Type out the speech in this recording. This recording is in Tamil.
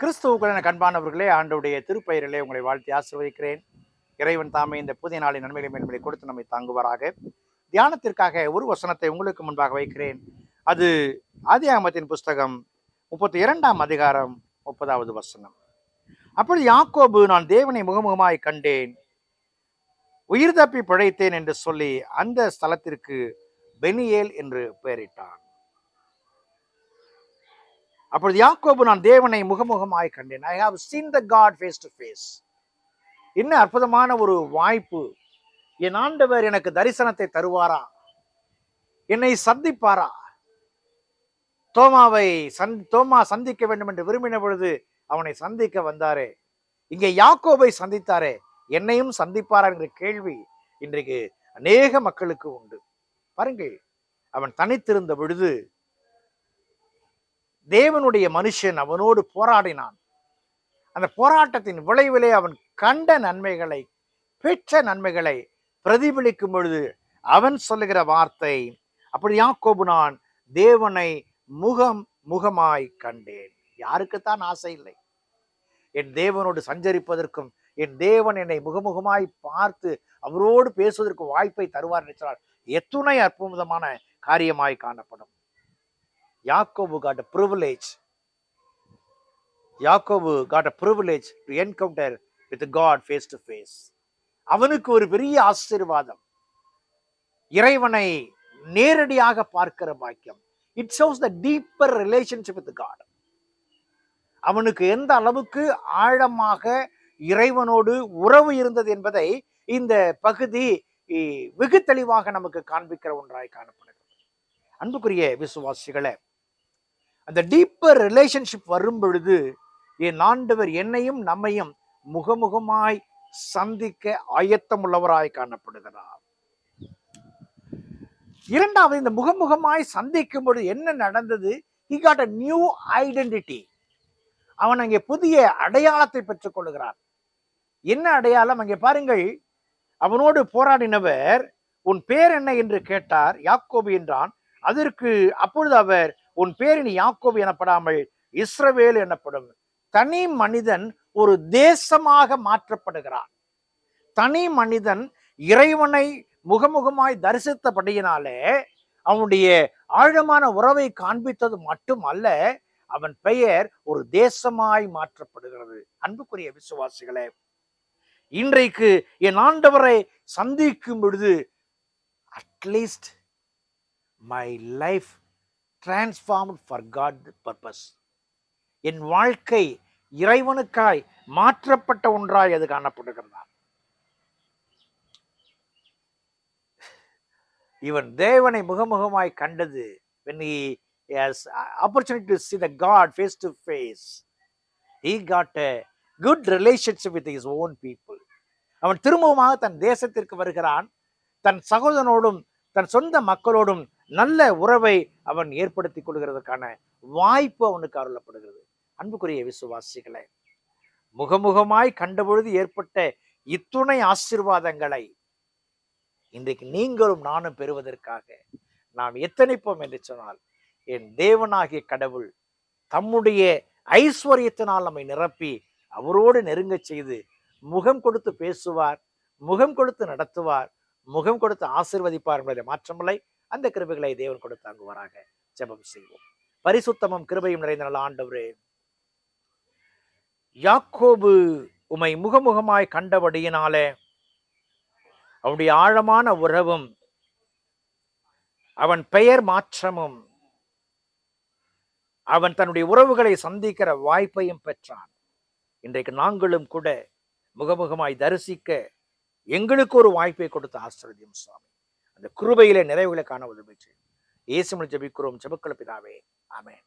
கிறிஸ்துவுக்குள்ள கண்பானவர்களே ஆண்டுடைய திருப்பெயரிலே உங்களை வாழ்த்தி ஆசிர்வதிக்கிறேன். இறைவன் தாமே இந்த புதிய நாளின் நன்மைகளை மேன்மையை கொடுத்து நம்மை தாங்குவாராக. தியானத்திற்காக ஒரு வசனத்தை உங்களுக்கு முன்பாக வைக்கிறேன். அது ஆதியாகமத்தின் புஸ்தகம் முப்பத்தி இரண்டாம் அதிகாரம் முப்பதாவது வசனம். அப்படி யாக்கோபு நான் தேவனை முகமுகமாய் கண்டேன். உயிர் தப்பி பிழைத்தேன் என்று சொல்லி அந்த ஸ்தலத்திற்கு பெனியேல் என்று பெயரிட்டான். அப்பொழுது யாக்கோபு நான் தேவனை முகமுகமாய் கண்டேன். I have seen the God face to face என்ன அற்புதமான ஒரு வாய்ப்பு. என் ஆண்டவர் எனக்கு தரிசனத்தை தருவாரா? என்னை சந்திப்பாரா? தோமாவை சந் தோமா சந்திக்க வேண்டும் என்று விரும்பின பொழுது அவனை சந்திக்க வந்தாரே. இங்கே யாக்கோபை சந்தித்தாரே. என்னையும் சந்திப்பாரா என்கிற கேள்வி இன்றைக்கு அநேக மக்களுக்கு உண்டு. பாருங்கள் அவன் தனித்திருந்த பொழுது தேவனுடைய மனுஷன் அவனோடு போராடினான். அந்த போராட்டத்தின் விளைவிலே அவன் கண்ட நன்மைகளை பெற்ற நன்மைகளை பிரதிபலிக்கும் பொழுது அவன் சொல்லுகிற வார்த்தை அப்படி யாக்கோபு நான் தேவனை முகம் முகமாய் கண்டேன். யாருக்குத்தான் ஆசை இல்லை. என் தேவனோடு சஞ்சரிப்பதற்கும் என் தேவன் என்னை முகமுகமாய் பார்த்து அவரோடு பேசுவதற்கு வாய்ப்பை தருவார் என்றால் எத்துணை அற்புதமான காரியமாய் காணப்படும். யாக்கோபு காட் அ ப்ரிவிலேஜ் யாக்கோபு God a privilege to encounter with God face to face அவனுக்கு ஒரு பெரிய ஆசீர்வாதம். இறைவனை நேரடியாக பார்க்கிற பாக்கியம். It shows the deeper relationship with God அவனுக்கு எந்த அளவுக்கு ஆழமாக இறைவனோடு உறவு இருந்தது என்பதை இந்த பகுதி வெகு தெளிவாக நமக்கு காண்பிக்கிற ஒன்றாய் காணப்படுகிறது. அன்புக்குரிய விசுவாசிகளே அந்த டீப்பர் ரிலேஷன்ஷிப் வரும் பொழுது என் ஆண்டவர் என்னையும் நம்மையும் முகமுகமாய் சந்திக்க ஆயத்தம் உள்ளவராய் காணப்படுகிறார். இரண்டாவது இந்த முகமுகமாய் சந்திக்கும் பொழுது என்ன நடந்தது? He got a new identity அவன் அங்கே புதிய அடையாளத்தை பெற்றுக் கொள்கிறான் என்ன அடையாளம்? அங்கே பாருங்கள் அவனோடு போராடினவர் உன் பேர் என்ன? என்று கேட்டார். யாக்கோபு என்றான். அதற்கு அப்பொழுது அவர் உன் பேர் இனி யாக்கோபு எனப்படாமல் இஸ்ரவேல் எனப்படும். தனி மனிதன் ஒரு தேசமாக மாற்றப்படுகிறான். தனி மனிதன் இறைவனை முகமுகமாய் தரிசித்தபடியினாலே அவனுடைய ஆழமான உறவை காண்பித்தது மட்டுமல்ல அவன் பெயர் ஒரு தேசமாய் மாற்றப்படுகிறது. அன்புக்குரிய விசுவாசிகளே இன்றைக்கு என் ஆண்டவரை சந்திக்கும் பொழுது at least my life transform for God purpose என் வாழ்க்கை இறைவனுக்காய் மாற்றப்பட்ட ஒன்றாய் அது காணப்படுகிறதா இவன் தேவனை முகமுகமாய் கண்டது when he has opportunity to see the god face to face. He got a good relationship with his own people. அவன் திரும்பவுமாக தன் தேசத்திற்கு வருகிறான். தன் சகோதரனோடும் தன் சொந்த மக்களோடும் நல்ல உறவை அவன் ஏற்படுத்திக் கொள்கிறதுக்கான வாய்ப்பு அவனுக்கு அருளப்படுகிறது. அன்புக்குரிய விசுவாசிகளை முகமுகமாய் கண்டபொழுது ஏற்பட்ட இத்துணை ஆசீர்வாதங்களை இன்றைக்கு நீங்களும் நானும் பெறுவதற்காக நாம் எத்தனைப்போம் என்று சொன்னால் என் தேவனாகிய கடவுள் தம்முடைய ஐஸ்வர்யத்தினால் நம்மை நிரப்பி அவரோடு நெருங்கச் செய்து முகம் கொடுத்து பேசுவார் முகம் கொடுத்து நடத்துவார் முகம் கொடுத்து ஆசிர்வதிப்பார் என்பதை மாற்றமில்லை. அந்த கிருபைகளை தேவன் கொடுத்து ஜெபம் செய்வோம். பரிசுத்தமும் கிருபையும் நிறைந்த நல்ல ஆண்டவரே யாக்கோபு உமை முகமுகமாய் கண்டபடியினாலே அவனுடைய ஆழமான உறவும் அவன் பெயர் மாற்றமும் அவன் தன்னுடைய உறவுகளை சந்திக்கிற வாய்ப்பையும் பெற்றான். இன்றைக்கு நாங்களும் கூட முகமுகமாய் தரிசிக்க எங்களுக்கு ஒரு வாய்ப்பை கொடுத்த ஆசிரியம் சுவாமி அந்த குருபையிலே நிறைவுகளை காண உதவி செய்யும் இயேசுமல் ஜபிக்கிறோம். ஜெபக்கள பிதாவே. ஆமேன்.